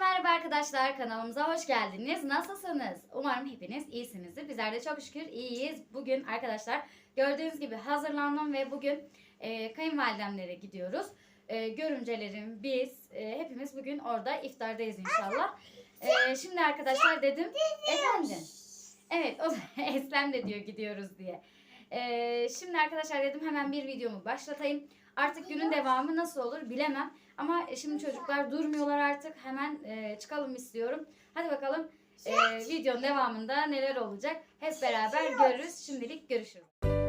merhaba arkadaşlar kanalımıza hoş geldiniz. Nasılsınız? Umarım hepiniz iyisinizdir. Bizler de çok şükür iyiyiz. Bugün arkadaşlar gördüğünüz gibi hazırlandım ve bugün e, kayınvalidemlere gidiyoruz. E, görümcelerim, biz e, hepimiz bugün orada iftardayız inşallah. E, şimdi arkadaşlar dedim efendim. Evet o da Eslem de diyor gidiyoruz diye. E, şimdi arkadaşlar dedim hemen bir videomu başlatayım. Artık günün devamı nasıl olur bilemem. Ama şimdi çocuklar durmuyorlar artık. Hemen e, çıkalım istiyorum. Hadi bakalım e, videonun devamında neler olacak. Hep beraber görürüz. Şimdilik görüşürüz.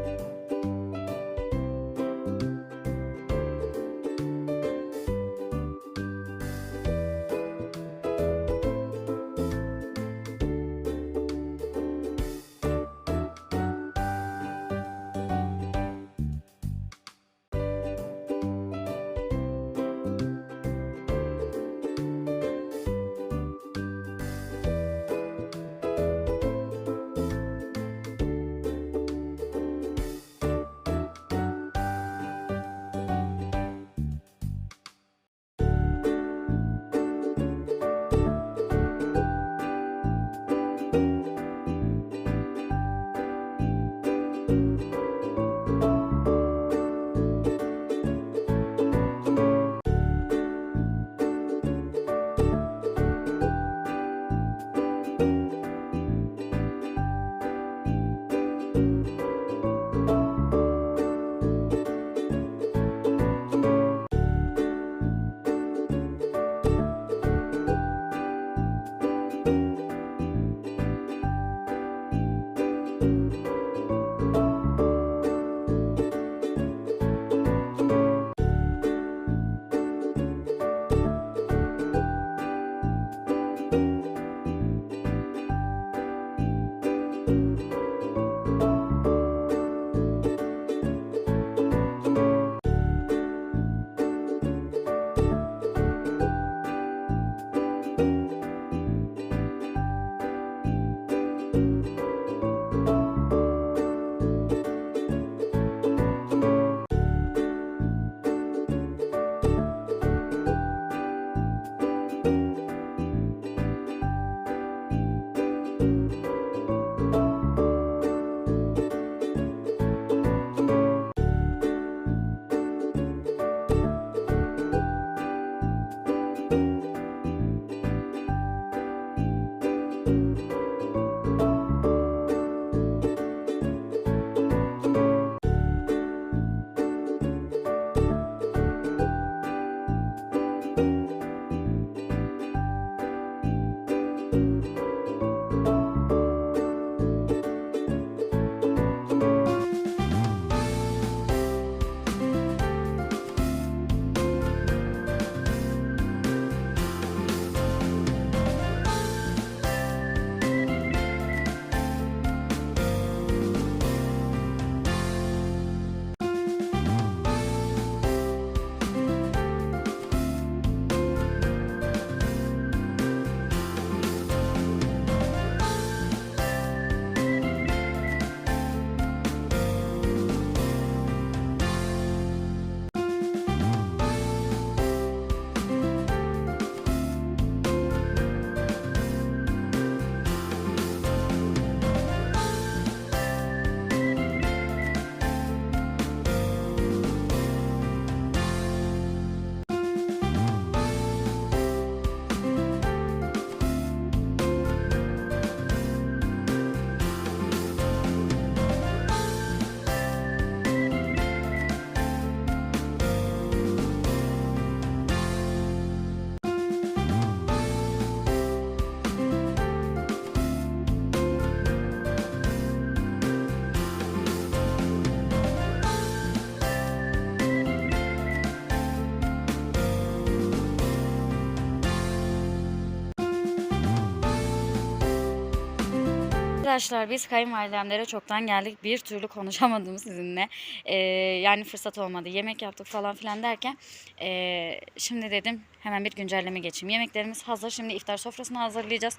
Arkadaşlar biz kayınvalidemlere çoktan geldik. Bir türlü konuşamadım sizinle. Ee, yani fırsat olmadı. Yemek yaptık falan filan derken. ee, şimdi dedim hemen bir güncelleme geçeyim. Yemeklerimiz hazır. Şimdi iftar sofrasını hazırlayacağız.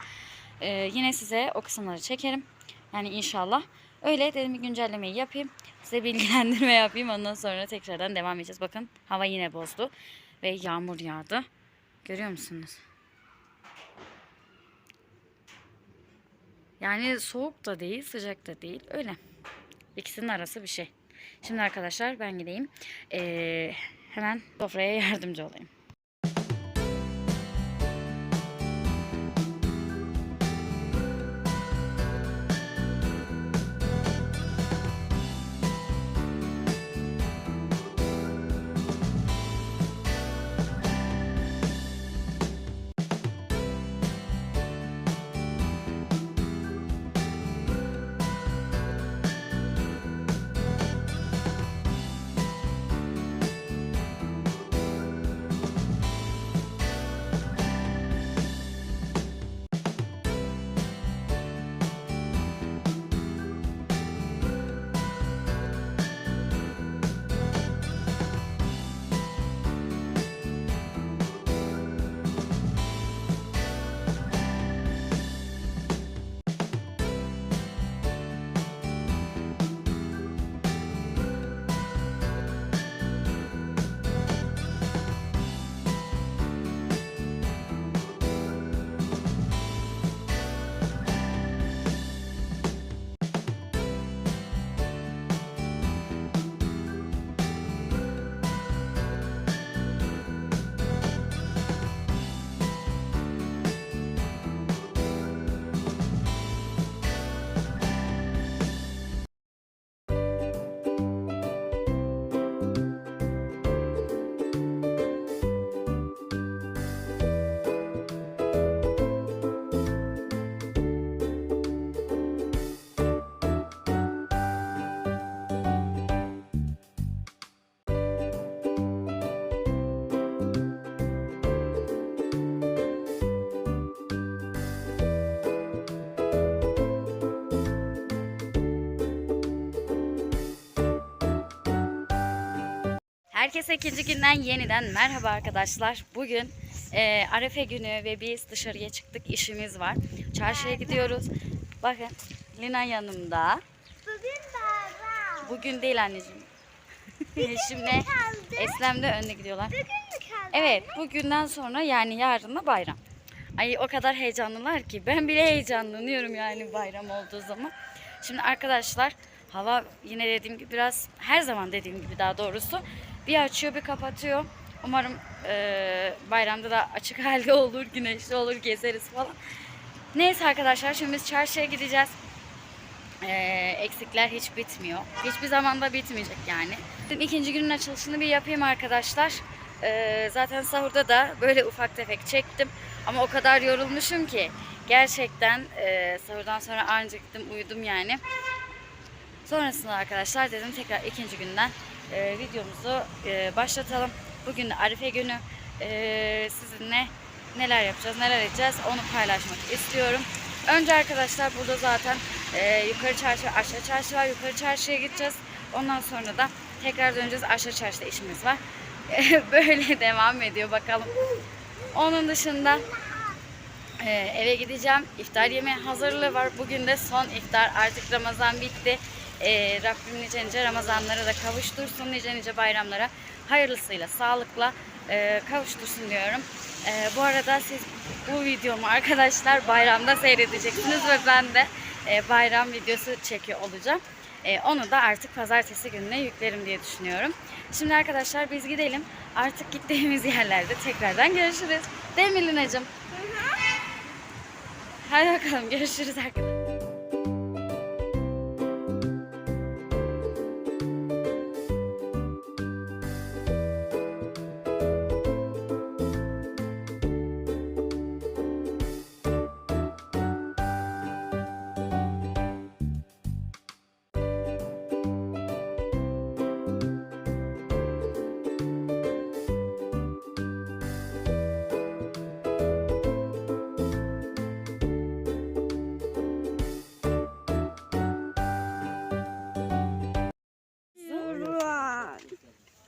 Ee, yine size o kısımları çekerim. Yani inşallah. Öyle dedim bir güncellemeyi yapayım. Size bilgilendirme yapayım. Ondan sonra tekrardan devam edeceğiz. Bakın hava yine bozdu. Ve yağmur yağdı. Görüyor musunuz? Yani soğuk da değil, sıcak da değil. Öyle. İkisinin arası bir şey. Şimdi arkadaşlar ben gideyim. Ee, hemen sofraya yardımcı olayım. Herkese ikinci günden yeniden merhaba arkadaşlar. Bugün e, Arefe günü ve biz dışarıya çıktık işimiz var. Çarşıya gidiyoruz. Bakın Lina yanımda. Bugün baba. Bugün değil anneciğim. Şimdi Eslem de önde gidiyorlar. Bugün mü kaldı? Evet bugünden sonra yani yarın da bayram. Ay o kadar heyecanlılar ki ben bile heyecanlanıyorum yani bayram olduğu zaman. Şimdi arkadaşlar hava yine dediğim gibi biraz her zaman dediğim gibi daha doğrusu bir açıyor bir kapatıyor. Umarım eee, bayramda da açık halde olur, güneşli olur, gezeriz falan. Neyse arkadaşlar şimdi biz çarşıya gideceğiz. Eee, eksikler hiç bitmiyor. Hiçbir zaman da bitmeyecek yani. İkinci günün açılışını bir yapayım arkadaşlar. Eee, zaten sahurda da böyle ufak tefek çektim. Ama o kadar yorulmuşum ki gerçekten eee sahurdan sonra anca gittim uyudum yani. Sonrasında arkadaşlar dedim tekrar ikinci günden eee, videomuzu eee, başlatalım. Bugün Arife günü. Eee, sizinle neler yapacağız, neler edeceğiz onu paylaşmak istiyorum. Önce arkadaşlar burada zaten eee, yukarı çarşı, aşağı çarşı var. Yukarı çarşıya gideceğiz. Ondan sonra da tekrar döneceğiz. Aşağı çarşıda işimiz var. Böyle devam ediyor bakalım. Onun dışında ee, eve gideceğim. İftar yemeği hazırlığı var. Bugün de son iftar. Artık Ramazan bitti. Ee, Rabbim nice nice Ramazanlara da kavuştursun. Nice nice bayramlara hayırlısıyla, sağlıkla e, kavuştursun diyorum. Ee, bu arada siz bu videomu arkadaşlar bayramda seyredeceksiniz ve ben de e, bayram videosu çekiyor olacağım. E, onu da artık pazartesi gününe yüklerim diye düşünüyorum. Şimdi arkadaşlar biz gidelim. Artık gittiğimiz yerlerde tekrardan görüşürüz. Değil mi Lina'cığım? Hadi bakalım görüşürüz arkadaşlar.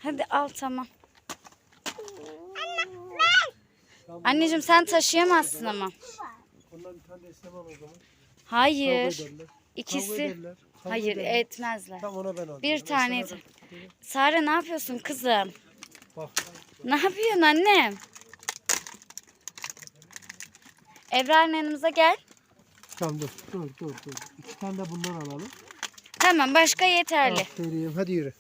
Hadi al tamam. Anneciğim sen taşıyamazsın ama. Ondan bir tane de istemem o zaman. Hayır. İkisi. Hayır etmezler. Ona ben. Bir tane Sare ne yapıyorsun kızım? Bak. Ne yapıyorsun annem? Ebrar yanımıza gel. Tamam dur dur dur dur. İki tane de bundan alalım. Tamam başka yeterli. Aferin. Hadi yürü.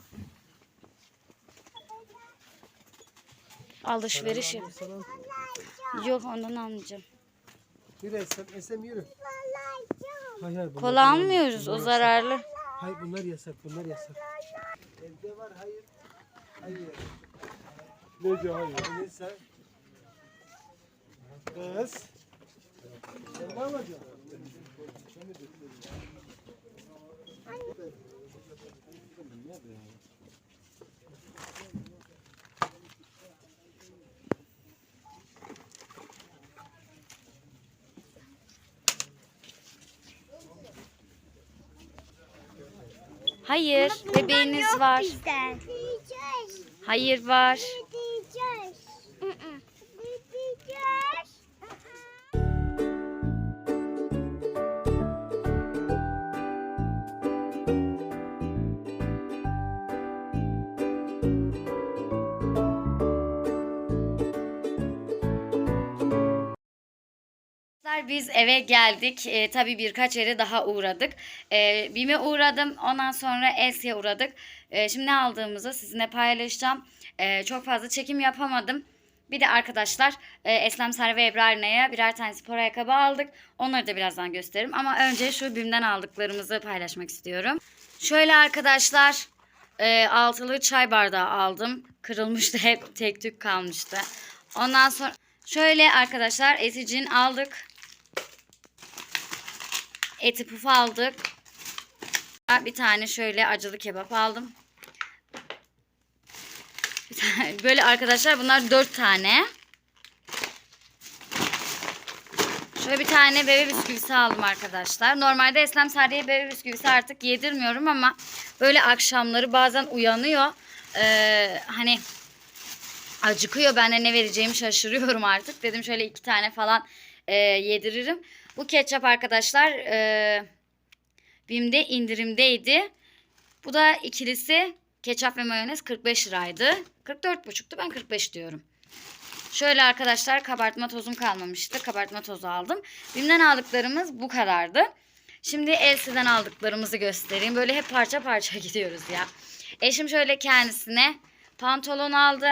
Alışveriş yap. Yok ondan almayacağım. Yürü Esem, Esem yürü. Hayır hayır. bunlar- Kola bunlar- almıyoruz bunlar o yasak. zararlı. Hayır bunlar yasak bunlar yasak. Evde var hayır. Hayır. Ne diyor hayır? Neyse. Kız. Sen ne yapacaksın? Hayır bebeğiniz var. Bizden. Hayır var. Arkadaşlar, Biz eve geldik. Ee, tabii birkaç yere daha uğradık. Ee, BİM'e uğradım. Ondan sonra Els'e uğradık. Ee, şimdi ne aldığımızı sizinle paylaşacağım. Ee, çok fazla çekim yapamadım. Bir de arkadaşlar e, Eslem Sarı ve Ebrar Arina'ya birer tane spor ayakkabı aldık. Onları da birazdan gösteririm. Ama önce şu BİM'den aldıklarımızı paylaşmak istiyorum. Şöyle arkadaşlar e, altılı çay bardağı aldım. Kırılmıştı hep tek tük kalmıştı. Ondan sonra şöyle arkadaşlar eticin aldık. Eti puf aldık. Bir tane şöyle acılı kebap aldım. Böyle arkadaşlar bunlar dört tane. Şöyle bir tane bebe bisküvisi aldım arkadaşlar. Normalde Eslem Sariye bebe bisküvisi artık yedirmiyorum ama böyle akşamları bazen uyanıyor. Ee, hani acıkıyor. Ben de ne vereceğimi şaşırıyorum artık. Dedim şöyle iki tane falan e, yediririm. Bu ketçap arkadaşlar e, BİM'de indirimdeydi. Bu da ikilisi ketçap ve mayonez 45 liraydı. 44,5'tu ben 45 diyorum. Şöyle arkadaşlar kabartma tozum kalmamıştı. Kabartma tozu aldım. BİM'den aldıklarımız bu kadardı. Şimdi Elsie'den aldıklarımızı göstereyim. Böyle hep parça parça gidiyoruz ya. Eşim şöyle kendisine pantolon aldı.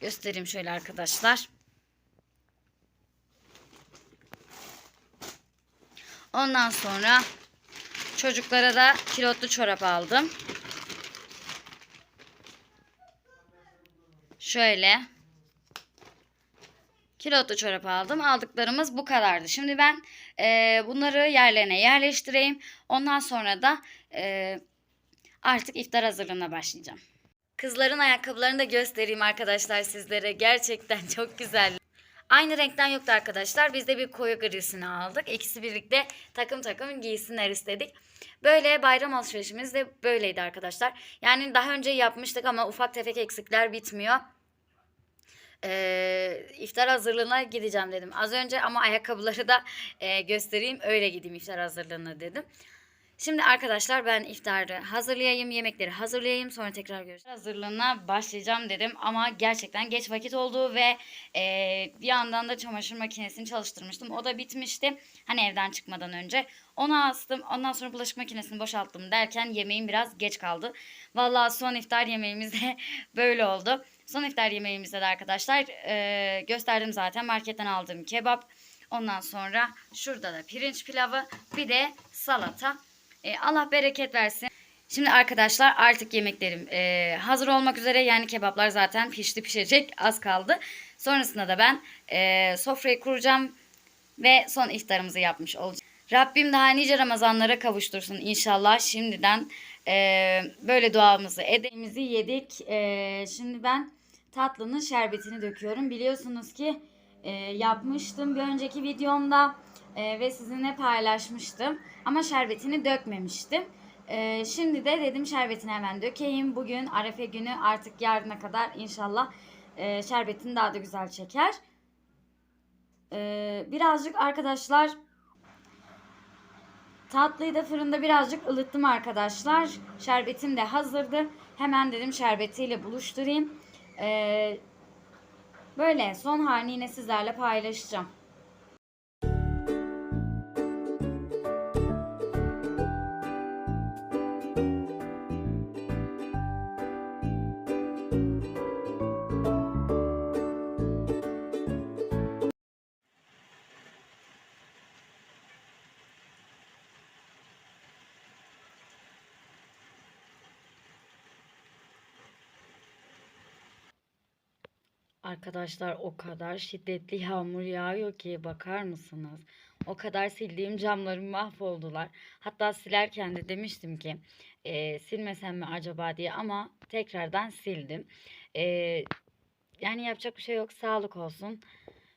Göstereyim şöyle arkadaşlar. Ondan sonra çocuklara da kilotlu çorap aldım. Şöyle. Kilotlu çorap aldım. Aldıklarımız bu kadardı. Şimdi ben e, bunları yerlerine yerleştireyim. Ondan sonra da e, artık iftar hazırlığına başlayacağım. Kızların ayakkabılarını da göstereyim arkadaşlar sizlere. Gerçekten çok güzel. Aynı renkten yoktu arkadaşlar. Biz de bir koyu grisini aldık. İkisi birlikte takım takım giysinler istedik. Böyle bayram alışverişimiz de böyleydi arkadaşlar. Yani daha önce yapmıştık ama ufak tefek eksikler bitmiyor. Ee, iftar hazırlığına gideceğim dedim. Az önce ama ayakkabıları da e, göstereyim. Öyle gideyim iftar hazırlığına dedim. Şimdi arkadaşlar ben iftarı hazırlayayım, yemekleri hazırlayayım. Sonra tekrar görüşürüz. Hazırlığına başlayacağım dedim ama gerçekten geç vakit oldu ve e, bir yandan da çamaşır makinesini çalıştırmıştım. O da bitmişti. Hani evden çıkmadan önce. Onu astım. Ondan sonra bulaşık makinesini boşalttım derken yemeğim biraz geç kaldı. Vallahi son iftar yemeğimiz de böyle oldu. Son iftar yemeğimizde de arkadaşlar e, gösterdim zaten marketten aldığım kebap. Ondan sonra şurada da pirinç pilavı bir de salata. E, Allah bereket versin. Şimdi arkadaşlar artık yemeklerim e, hazır olmak üzere. Yani kebaplar zaten pişti pişecek az kaldı. Sonrasında da ben e, sofrayı kuracağım ve son iftarımızı yapmış olacağım. Rabbim daha nice Ramazanlara kavuştursun inşallah. Şimdiden e, böyle duamızı edemizi yedik. E, şimdi ben tatlının şerbetini döküyorum. Biliyorsunuz ki e, yapmıştım bir önceki videomda e, ve sizinle paylaşmıştım. Ama şerbetini dökmemiştim. E, şimdi de dedim şerbetini hemen dökeyim. Bugün Arefe günü artık yarına kadar inşallah e, şerbetini daha da güzel çeker. E, birazcık arkadaşlar tatlıyı da fırında birazcık ılıttım arkadaşlar. Şerbetim de hazırdı. Hemen dedim şerbetiyle buluşturayım. E, böyle son halini yine sizlerle paylaşacağım. Arkadaşlar o kadar şiddetli yağmur yağıyor ki bakar mısınız? O kadar sildiğim camlarım mahvoldular. Hatta silerken de demiştim ki "Eee, silmesem mi acaba diye ama tekrardan sildim. Eee, yani yapacak bir şey yok. Sağlık olsun.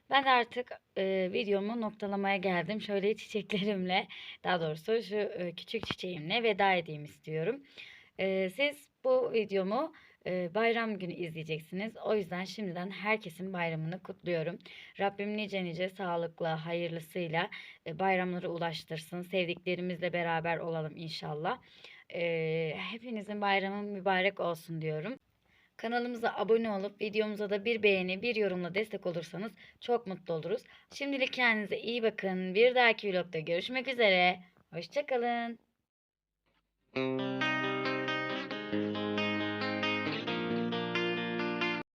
Ben de artık eee, videomu noktalamaya geldim. Şöyle çiçeklerimle, daha doğrusu şu e, küçük çiçeğimle veda edeyim istiyorum. Eee, siz bu videomu e, bayram günü izleyeceksiniz. O yüzden şimdiden herkesin bayramını kutluyorum. Rabbim nice nice sağlıkla, hayırlısıyla bayramları ulaştırsın. Sevdiklerimizle beraber olalım inşallah. Hepinizin bayramı mübarek olsun diyorum. Kanalımıza abone olup videomuza da bir beğeni, bir yorumla destek olursanız çok mutlu oluruz. Şimdilik kendinize iyi bakın. Bir dahaki vlogda görüşmek üzere. Hoşçakalın.